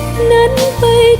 ว่า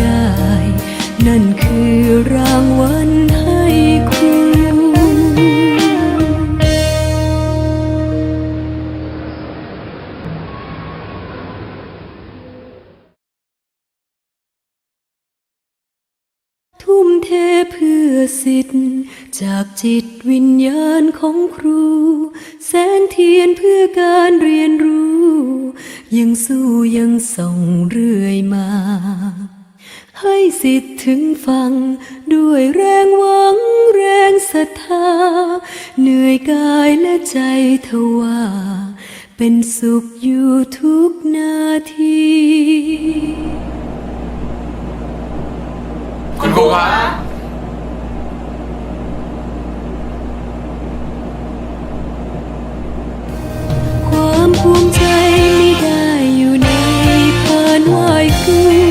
้ รางวัลให้ครูทุ่มเทเพื่อสิทธิ์จากจิตวิญญาณของครู แสงเทียนเพื่อการเรียนรู้ ยังสู้ยังส่องเรื่อยมา ให้สิทธิ์ถึงฟังด้วยแรงหวังแรงศรัทธา เหนื่อยกายและใจทว่า เป็นสุขอยู่ทุกนาทีคุณครูครับ ความภูมิใจไม่ได้อยู่ในพานไหวครู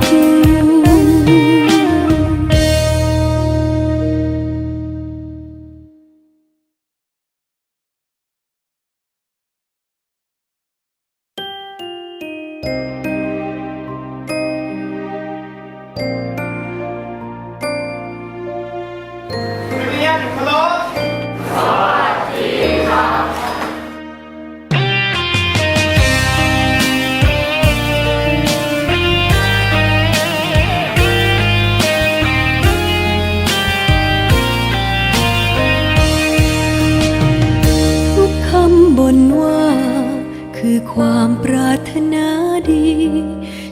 รารถนาดี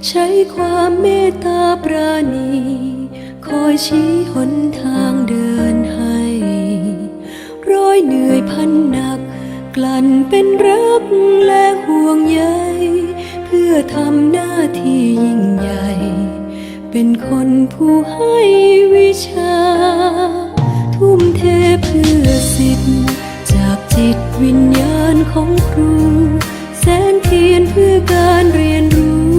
ใช้ความเมตตาปราณี คอยชี้หนทางเดินให้ ร้อยเหนื่อยพันหนัก กลั่นเป็นรักและห่วงใยเพื่อทำหน้าที่ยิ่งใหญ่ เป็นคนผู้ให้วิชา ทุ่มเทเพื่อสิทธิ์ จากจิตวิญญาณของครู แสงเทียนเพื่อการเรียนรู้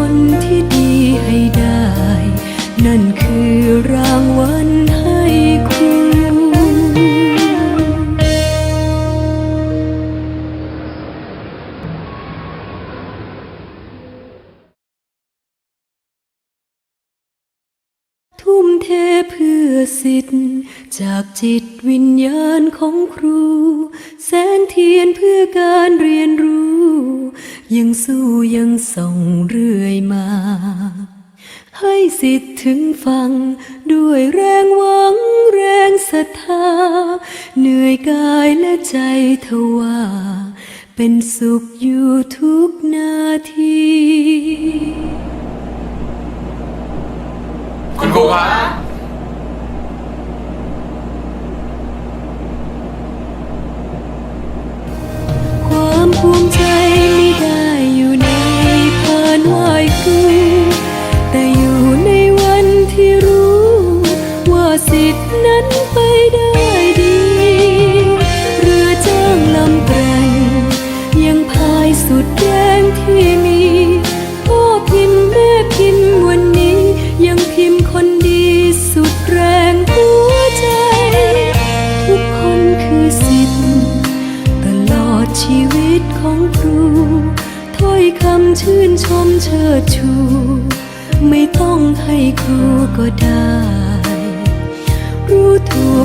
คนที่ดีให้ได้ นั่นคือรางวัล สิทธิ์ จากจิตวิญญาณของครู แสงเทียนเพื่อการเรียนรู้ ยังสู้ยังส่องเรื่อยมา ให้สิทธิ์ถึงฟัง ด้วยแรงหวังแรงศรัทธา เหนื่อยกายและใจทว่าเป็นสุขอยู่ทุกนาทีคุณครูครับ สิทธินั้นไปได้ดี เรือจ้างลำแกร่งยังพายสุดแรงที่มี พ่อพิมพ์แม่พิมพ์วันนี้ ยังพิมพ์คนดีสุดแรงหัวใจ ทุกคนคือสิทธิ์ ตลอดชีวิตของครูถ้อยคำชื่นชมเชิดชู ไม่ต้องให้ครูก็ได้